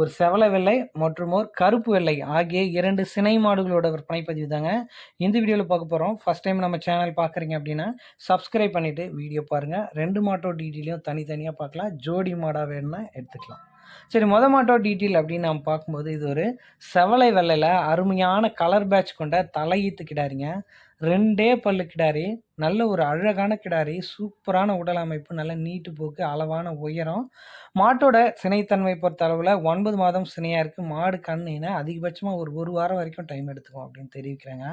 ஒரு செவல வெள்ளை மற்றும் ஒரு கருப்பு வெள்ளை ஆகிய இரண்டு சினை மாடுகளோட விற்பனை பதிவு தாங்க. இந்த வீடியோவில் பார்க்க போகிறோம் ஃபஸ்ட் டைம் நம்ம சேனல் பார்க்குறீங்க அப்படின்னா சப்ஸ்கிரைப் பண்ணிவிட்டு வீடியோ பாருங்கள் ரெண்டு மாட்டோ டீட்டெயிலையும் தனித்தனியாக பார்க்கலாம். ஜோடி மாடாக வேணும்னா எடுத்துக்கலாம். சரி மொத மாட்டோ டீட்டெயில் அப்படின்னு நாம் பார்க்கும்போது இது ஒரு செவலை வெள்ளையில் அருமையான கலர் பேட்ச் கொண்ட தலையீத்து கிடாரிங்க. ரெண்டே பல்லு கிடாரி நல்ல ஒரு அழகான கிடாரி சூப்பரான உடல் அமைப்பு நல்ல நீட்டு போக்கு அளவான உயரம். மாட்டோட சினைத்தன்மை பொறுத்த அளவில் ஒன்பது மாதம் சினையாக இருக்குது மாடு கண்ணுனா அதிகபட்சமாக ஒரு ஒரு வாரம் வரைக்கும் டைம் எடுத்துக்கும் அப்படின்னு தெரிவிக்கிறாங்க.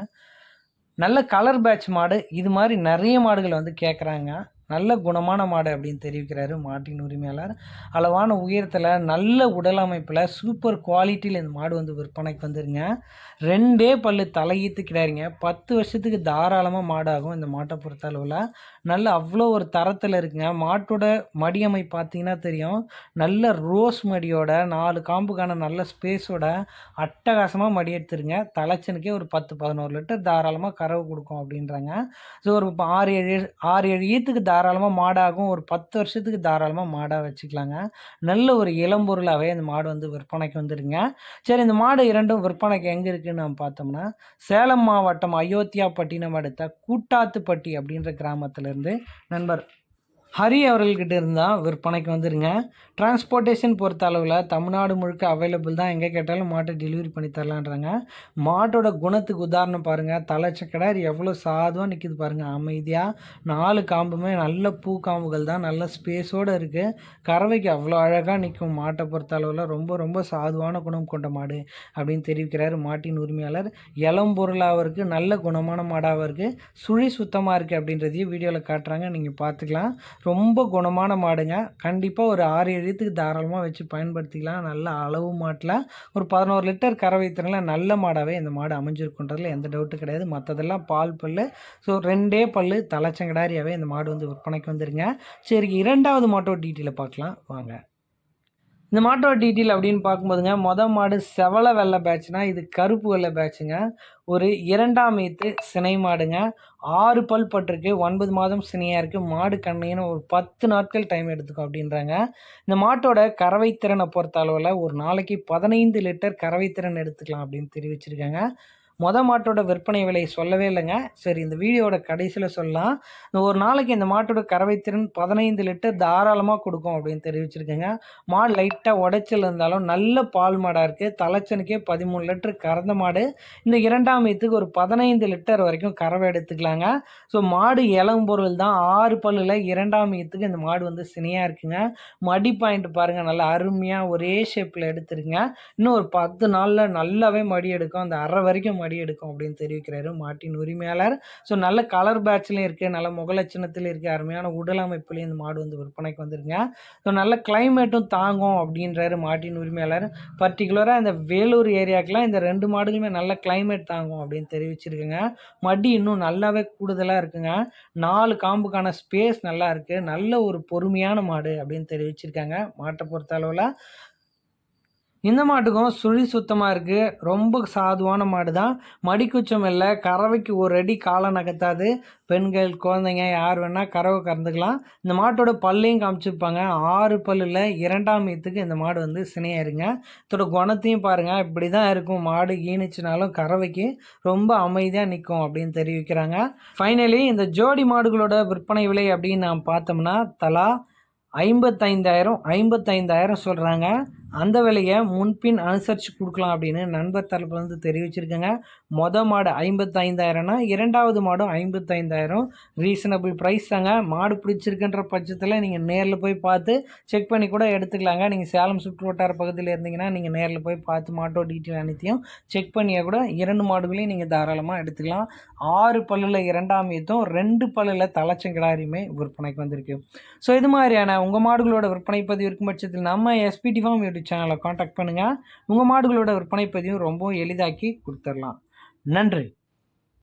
நல்ல கலர் பேட்ச் மாடு இது மாதிரி நிறைய மாடுகள் வந்து கேட்குறாங்க நல்ல குணமான மாடு அப்படின்னு தெரிவிக்கிறாரு மாட்டின் உரிமையாளர். அளவான உயரத்தில் நல்ல உடல் அமைப்பில் சூப்பர் குவாலிட்டியில் இந்த மாடு வந்து விற்பனைக்கு வந்துருங்க. ரெண்டே பல்லு தலையீத்து கிடாரிங்க பத்து வருஷத்துக்கு தாராளமாக மாடாகும் இந்த மாட்டை பொறுத்த அளவில். நல்ல அவ்வளோ ஒரு தரத்தில் இருக்குங்க. மாட்டோட மடி அமை பார்த்தீங்கன்னா தெரியும். நல்ல ரோஸ் மடியோட நாலு காம்புக்கான நல்ல ஸ்பேஸோட அட்டகாசமாக மடி எடுத்துருங்க. தலைச்சனுக்கே ஒரு பத்து பதினோரு லிட்டர் தாராளமாக கறவு கொடுக்கும் அப்படின்றாங்க. ஸோ ஒரு ஆறு ஏழு ஆறு ஏழு ஈத்துக்கு தாராளமாக மாடாகும் ஒரு பத்து வருஷத்துக்கு தாராளமாக மாடாக வச்சுக்கலாங்க. நல்ல ஒரு இளம்பொருளாகவே இந்த மாடு வந்து விற்பனைக்கு வந்துடுங்க. சரி இந்த மாடு இரண்டும் விற்பனைக்கு எங்கே இருக்குதுன்னு நம்ம பார்த்தோம்னா சேலம் மாவட்டம் அயோத்தியா பட்டினம் அடுத்த கூட்டாத்துப்பட்டி அப்படின்ற கிராமத்திலேருந்து நண்பர் ஹரி அவர்கள்கிட்ட இருந்தால் விற்பனைக்கு வந்துடுங்க டிரான்ஸ்போர்ட்டேஷன் பொறுத்த அளவில் தமிழ்நாடு முழுக்க அவைலபிள் தான். எங்கே கேட்டாலும் மாட்டை டெலிவரி பண்ணி தரலான்றாங்க. மாட்டோட குணத்துக்கு உதாரணம் பாருங்கள் தலைச்சக்கடை எவ்வளோ சாதுவாக நிற்கிது பாருங்கள் அமைதியாக நாலு காம்புமே நல்ல பூ காம்புகள் தான். நல்ல ஸ்பேஸோடு இருக்குது கறவைக்கு அவ்வளோ அழகாக நிற்கும் மாட்டை பொறுத்த அளவில் ரொம்ப ரொம்ப சாதுவான குணம் கொண்ட மாடு அப்படின்னு தெரிவிக்கிறார் மாட்டின் உரிமையாளர். இளம் பொருளாகவும் இருக்குது நல்ல குணமான மாடாகவும் இருக்குது சுழி சுத்தமாக இருக்குது அப்படின்றதையும் வீடியோவில் காட்டுறாங்க. நீங்கள் பார்த்துக்கலாம். ரொம்ப குணமான மாடுங்க. கண்டிப்பாக ஒரு ஆறு எழுத்துக்கு தாராளமாக வச்சு பயன்படுத்திக்கலாம். நல்ல அளவு மாட்டில். ஒரு பதினோரு லிட்டர் கறவை திறனில் நல்ல மாடாகவே இந்த மாடு அமைஞ்சிருக்குன்றதுல எந்த டவுட்டும் கிடையாது. மற்றதெல்லாம் பால் பல் ஸோ ரெண்டே பல் தலைச்சங்கடாரியாகவே இந்த மாடு வந்து விற்பனைக்கு வந்துருங்க. சரி இரண்டாவது மாட்டோட டீட்டெயிலை பார்க்கலாம். வாங்க. இந்த மாட்டோட டீட்டெயில் அப்படின்னு பார்க்கும்போதுங்க மொதல் மாடு செவல வெள்ளை பேட்ச்னா இது கருப்பு வெள்ளை பேட்சுங்க ஒரு இரண்டாம் ஈத்து சினை மாடுங்க. ஆறு பல் பட்டிருக்கு ஒன்பது மாதம் சினையாக இருக்குது மாடு கண்ணைன்னு ஒரு பத்து நாட்கள் டைம் எடுத்துக்கும் அப்படின்றாங்க. இந்த மாட்டோட கறவைத்திறனை பொறுத்த அளவில் ஒரு நாளைக்கு பதினைந்து லிட்டர் கறவைத்திறன் எடுத்துக்கலாம் அப்படின்னு தெரிவிச்சிருக்காங்க. மொத மாட்டோட விற்பனை விலை சொல்லவே இல்லைங்க. சரி இந்த வீடியோட கடைசியில் சொல்லலாம். இந்த ஒரு நாளைக்கு இந்த மாட்டோட கறவை திறன் பதினைந்து லிட்டர் தாராளமாக கொடுக்கும் அப்படின்னு தெரிவிச்சிருக்கேங்க. மாடு லைட்டாக உடைச்சல் இருந்தாலும் நல்ல பால் மாடாக இருக்குது தலைச்சனுக்கே பதிமூணு லிட்டர் கறந்த மாடு. இந்த இரண்டாம் வயத்துக்கு ஒரு பதினைந்து லிட்டர் வரைக்கும் கறவை எடுத்துக்கலாங்க. ஸோ மாடு இளம் பொருள் தான். ஆறு பல்லில் இரண்டாம் ஈத்துக்கு இந்த மாடு வந்து சினியாக இருக்குங்க. மடி பாயிண்ட் பாருங்கள் நல்லா அருமையாக ஒரே ஷேப்பில் எடுத்துருங்க. இன்னும் ஒரு பத்து நாளில் நல்லாவே மடி எடுக்கும். அந்த அரை வரைக்கும் மடி எடுக்கும் அப்படின்னு தெரிவிக்கிறாரு மாட்டின் உரிமையாளர். ஸோ நல்ல கலர் பேட்ச்லேயும் இருக்குது நல்ல முகலட்சணத்தில் இருக்குது அருமையான உடல் அமைப்புலேயும் இந்த மாடு வந்து விற்பனைக்கு வந்துருங்க ஸோ நல்ல கிளைமேட்டும் தாங்கும் அப்படின்றாரு மாட்டின் உரிமையாளர். பர்டிகுலராக இந்த வேலூர் ஏரியாக்கெலாம் இந்த ரெண்டு மாடுகளுமே நல்ல கிளைமேட் தாங்கும் அப்படின்னு தெரிவிச்சிருக்குங்க. மடி இன்னும் நல்லாவே கூடுதலாக இருக்குங்க. நாலு காம்புக்கான ஸ்பேஸ் நல்லா இருக்குது நல்ல ஒரு பொறுமையான மாடு அப்படின்னு தெரிவிச்சிருக்காங்க மாட்டை பொறுத்த அளவில். இந்த மாட்டுக்கும் சுழி சுத்தமாக இருக்குது ரொம்ப சாதுவான மாடு தான் மடிக்குச்சம் இல்லை. கறவைக்கு ஒரு அடி காலை நகர்த்தாது. பெண்கள் குழந்தைங்க யார் வேணால் கறவை கறந்துக்கலாம். இந்த மாட்டோட பல்லையும் காமிச்சிருப்பாங்க. ஆறு பல்லில் இரண்டாம் ஈத்துக்கு இந்த மாடு வந்து சினையாயிருங்க. இதோட குணத்தையும் பாருங்கள் இப்படி தான் இருக்கும். மாடு ஈனிச்சினாலும் கறவைக்கு ரொம்ப அமைதியாக நிற்கும் அப்படின்னு தெரிவிக்கிறாங்க. ஃபைனலி இந்த ஜோடி மாடுகளோட விற்பனை விலை அப்படின்னு நாம் பார்த்தோம்னா தலா ஐம்பத்தைந்தாயிரம் ஐம்பத்தைந்தாயிரம் சொல்கிறாங்க அந்த விலையை முன்பின் அனுசரித்து கொடுக்கலாம் அப்படின்னு நண்பர் தரப்புலேருந்து தெரிவிச்சிருக்கேங்க. மொதல் மாடு ஐம்பத்தைந்தாயிரம்னா இரண்டாவது மாடும் ஐம்பத்தைந்தாயிரம். ரீசனபிள் ப்ரைஸ் தாங்க. மாடு பிடிச்சிருக்குன்ற பட்சத்தில் நீங்கள் நேரில் போய் பார்த்து செக் பண்ணி கூட எடுத்துக்கலாங்க. நீங்கள் சேலம் சுற்று வட்டார பகுதியில் இருந்தீங்கன்னா நீங்கள் நேரில் போய் பார்த்து மாட்டோ டீட்டெயில் அனைத்தையும் செக் பண்ணியே கூட இரண்டு மாடுகளையும் நீங்கள் தாராளமாக எடுத்துக்கலாம். ஆறு பல்லில் இரண்டாம் ஈத்தும் ரெண்டு பல்லில் தலைச்சங்கிடாரியுமே விற்பனைக்கு வந்திருக்கு. ஸோ இது மாதிரியான உங்கள் மாடுகளோட விற்பனை பதிவு இருக்கும் பட்சத்தில் நம்ம எஸ்பிடி ஃபார்ம் யூடியூப் யூடியூப் சேனலை காண்டாக்ட் பண்ணுங்கள் உங்கள் மாடுகளோட விற்பனை பதிவும் ரொம்ப எளிதாக்கி கொடுத்துடலாம். நன்றி.